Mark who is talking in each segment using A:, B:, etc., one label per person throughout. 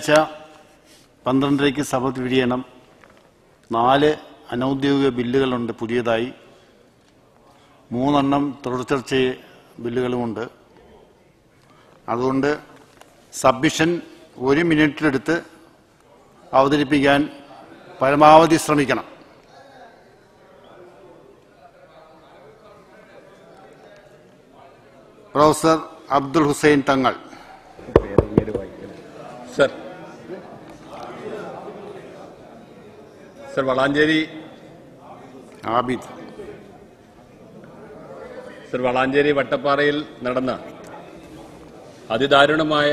A: ആഴ്ച പന്ത്രണ്ടരയ്ക്ക് സഭ പിരിയണം നാല് അനൌദ്യോഗിക ബില്ലുകളുണ്ട് പുതിയതായി. മൂന്നെണ്ണം തുടർച്ചർച്ച ബില്ലുകളുമുണ്ട്. അതുകൊണ്ട് സബ്മിഷൻ ഒരു മിനിറ്റിലെടുത്ത് അവതരിപ്പിക്കാൻ പരമാവധി ശ്രമിക്കണം. Professor Abdul Hussain Thangal
B: sir sir Valanchery.
A: Abid.
B: Sir Valanchery വട്ടപ്പാറയിൽ നടന്ന അതിദാരുണമായ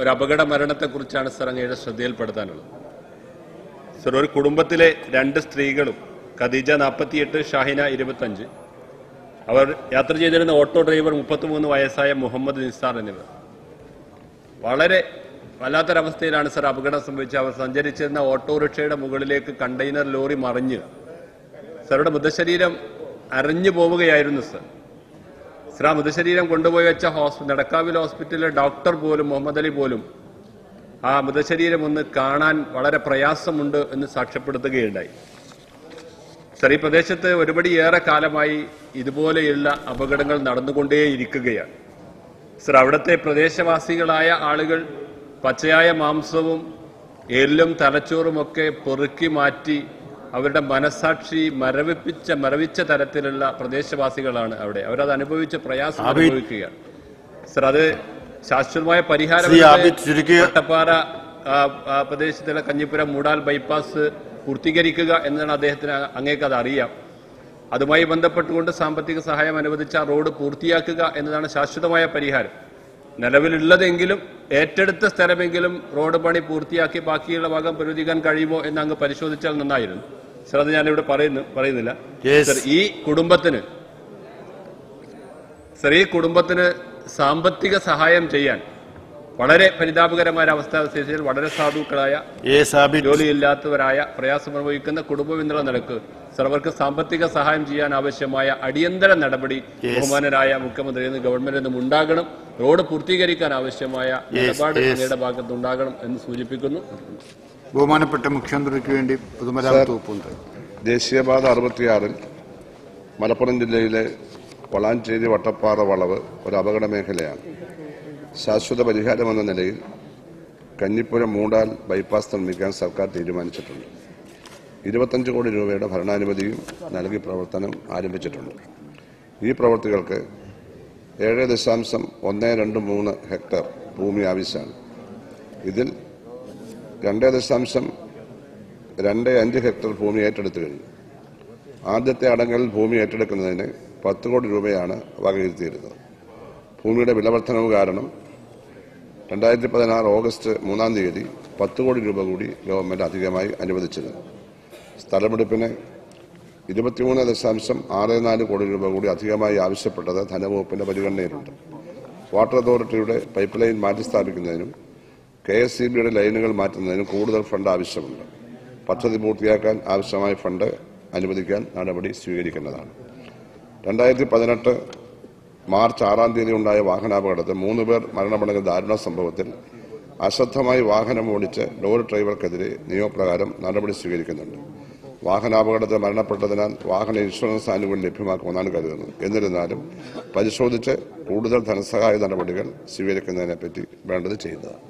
B: ഒരു അപകട മരണത്തെക്കുറിച്ചാണ് സർ അങ്ങയുടെ ശ്രദ്ധയിൽപ്പെടുത്താനുള്ളത്. സർ ഒരു കുടുംബത്തിലെ രണ്ട് സ്ത്രീകളും ഖദീജ നാൽപ്പത്തിയെട്ട് ഷാഹിന ഇരുപത്തഞ്ച് അവർ യാത്ര ചെയ്തിരുന്ന ഓട്ടോ ഡ്രൈവർ മുപ്പത്തിമൂന്ന് വയസ്സായ മുഹമ്മദ് നിസാർ എന്നിവർ. വളരെ വല്ലാത്തൊരവസ്ഥയിലാണ് സർ അപകടം സംഭവിച്ച അവർ സഞ്ചരിച്ചിരുന്ന ഓട്ടോറിക്ഷയുടെ മുകളിലേക്ക് കണ്ടെയ്നർ ലോറി മറിഞ്ഞ് സാറുടെ മൃതശരീരം അരഞ്ഞു പോവുകയായിരുന്നു സർ. സർ ആ മൃതശരീരം കൊണ്ടുപോയി വെച്ച ഹോസ്പിറ്റൽ നടക്കാവിൽ ഹോസ്പിറ്റലിലെ ഡോക്ടർ പോലും മുഹമ്മദ് അലി പോലും ആ മൃതശരീരം ഒന്ന് കാണാൻ വളരെ പ്രയാസമുണ്ട് എന്ന് സാക്ഷ്യപ്പെടുത്തുകയുണ്ടായി. സർ ഈ പ്രദേശത്ത് ഏറെ കാലമായി ഇതുപോലെയുള്ള അപകടങ്ങൾ നടന്നുകൊണ്ടേയിരിക്കുകയാണ്. സർ അവിടുത്തെ പ്രദേശവാസികളായ ആളുകൾ പച്ചയായ മാംസവും എല്ലും തലച്ചോറുമൊക്കെ പെറുക്കി മാറ്റി അവരുടെ മനസാക്ഷി മരവിപ്പിച്ച മരവിച്ച തരത്തിലുള്ള പ്രദേശവാസികളാണ് അവിടെ. അവരത് അനുഭവിച്ച പ്രയാസം. അനുഭവിക്കുകയാണ് സർ അത് ശാശ്വതമായ പരിഹാരം വട്ടപ്പാറ പ്രദേശത്തിലെ കഞ്ഞിപ്പുരം മൂടാൽ ബൈപ്പാസ് പൂർത്തീകരിക്കുക എന്നാണ് അദ്ദേഹത്തിന് അങ്ങേക്ക് അത് അറിയാം. അതുമായി ബന്ധപ്പെട്ടുകൊണ്ട് സാമ്പത്തിക സഹായം അനുവദിച്ച റോഡ് പൂർത്തിയാക്കുക എന്നതാണ് ശാശ്വതമായ പരിഹാരം. നിലവിലുള്ളതെങ്കിലും ഏറ്റെടുത്ത സ്ഥലമെങ്കിലും റോഡ് പണി പൂർത്തിയാക്കി ബാക്കിയുള്ള ഭാഗം പുനരുദ്ധീകരിക്കാൻ കഴിയുമോ എന്ന് അങ്ങ് പരിശോധിച്ചാൽ നന്നായിരുന്നു. സർ അത് ഞാനിവിടെ പറയുന്നു പറയുന്നില്ല. സർ ഈ കുടുംബത്തിന് സർ ഈ കുടുംബത്തിന് സാമ്പത്തിക സഹായം ചെയ്യാൻ വളരെ പരിതാപകരമായ അവസ്ഥ അവസ്ഥാവിശേഷത്തിൽ വളരെ സാധുക്കളായ ജോലിയില്ലാത്തവരായ പ്രയാസം അനുഭവിക്കുന്ന കുടുംബം എന്നുള്ള നിലയ്ക്ക് സർവർക്ക് സാമ്പത്തിക സഹായം ചെയ്യാൻ ആവശ്യമായ അടിയന്തര നടപടി ബഹുമാനരായ മുഖ്യമന്ത്രിയിൽ നിന്ന് ഗവൺമെന്റിൽ നിന്നും ഉണ്ടാകണം. റോഡ് പൂർത്തീകരിക്കാൻ ആവശ്യമായ നിലപാട്
A: yes.
B: അങ്ങയുടെ ഭാഗത്ത് ഉണ്ടാകണം എന്ന് സൂചിപ്പിക്കുന്നു.
A: ബഹുമാനപ്പെട്ട മുഖ്യമന്ത്രിക്ക് വേണ്ടി പൊതുമരാമത്ത് വകുപ്പുണ്ട്.
C: ദേശീയപാത അറുപത്തിയാറിൽ മലപ്പുറം ജില്ലയിലെ വളാഞ്ചേരി വട്ടപ്പാറ വളവ് ഒരു അപകട മേഖലയാണ്. ശാശ്വത പരിഹാരമെന്ന നിലയിൽ കഞ്ഞിപ്പുരം മൂടാൽ ബൈപ്പാസ് നിർമ്മിക്കാൻ സർക്കാർ തീരുമാനിച്ചിട്ടുണ്ട്. ഇരുപത്തഞ്ച് കോടി രൂപയുടെ ഭരണാനുമതിയും നൽകി പ്രവർത്തനം ആരംഭിച്ചിട്ടുണ്ട്. ഈ പ്രവൃത്തികൾക്ക് ഏഴ് ദശാംശം ഒന്ന് രണ്ട് മൂന്ന് ഹെക്ടർ ഭൂമി ആവശ്യമാണ്. ഇതിൽ രണ്ട് ദശാംശം രണ്ട് അഞ്ച് ഹെക്ടർ ഭൂമി ഏറ്റെടുത്തു കഴിഞ്ഞു. ആദ്യത്തെ അടങ്ങളിൽ ഭൂമി ഏറ്റെടുക്കുന്നതിന് പത്ത് കോടി രൂപയാണ് വകയിരുത്തിയിരുന്നത്. ഭൂമിയുടെ വിലവർദ്ധനവ് കാരണം രണ്ടായിരത്തി പതിനാറ് ഓഗസ്റ്റ് മൂന്നാം തീയതി പത്ത് കോടി രൂപ കൂടി ഗവൺമെന്റ് അധികമായി അനുവദിച്ചത്. സ്ഥലമെടുപ്പിന് ഇരുപത്തിമൂന്ന് ദശാംശം ആറ് നാല് കോടി രൂപ കൂടി അധികമായി ആവശ്യപ്പെട്ടത് ധനവകുപ്പിന്റെ പരിഗണനയിലുണ്ട്. വാട്ടർ അതോറിറ്റിയുടെ പൈപ്പ് ലൈൻ മാറ്റിസ്ഥാപിക്കുന്നതിനും കെ എസ് സി ബിയുടെ ലൈനുകൾ മാറ്റുന്നതിനും കൂടുതൽ ഫണ്ട് ആവശ്യമുണ്ട്. പദ്ധതി പൂർത്തിയാക്കാൻ ആവശ്യമായ ഫണ്ട് അനുവദിക്കാൻ നടപടി സ്വീകരിക്കുന്നതാണ് രണ്ടായിരത്തി പതിനെട്ട് മാർച്ച് ആറാം തീയതി ഉണ്ടായ വാഹനാപകടത്തിൽ മൂന്ന് പേർ മരണമടഞ്ഞ ദാരുണ സംഭവത്തിൽ അശ്രദ്ധമായി വാഹനം ഓടിച്ച് ലോറി ഡ്രൈവർക്കെതിരെ നിയമപ്രകാരം നടപടി സ്വീകരിക്കുന്നുണ്ട്. വാഹനാപകടത്തിൽ മരണപ്പെട്ടതിനാൽ വാഹന ഇൻഷുറൻസ് ആനുകൂല്യം ലഭ്യമാക്കുമെന്നാണ് കരുതുന്നത്. എന്നിരുന്നാലും പരിശോധിച്ച് കൂടുതൽ ധനസഹായ നടപടികൾ സ്വീകരിക്കുന്നതിനെപ്പറ്റി വേണ്ടത് ചെയ്യുന്നതാണ്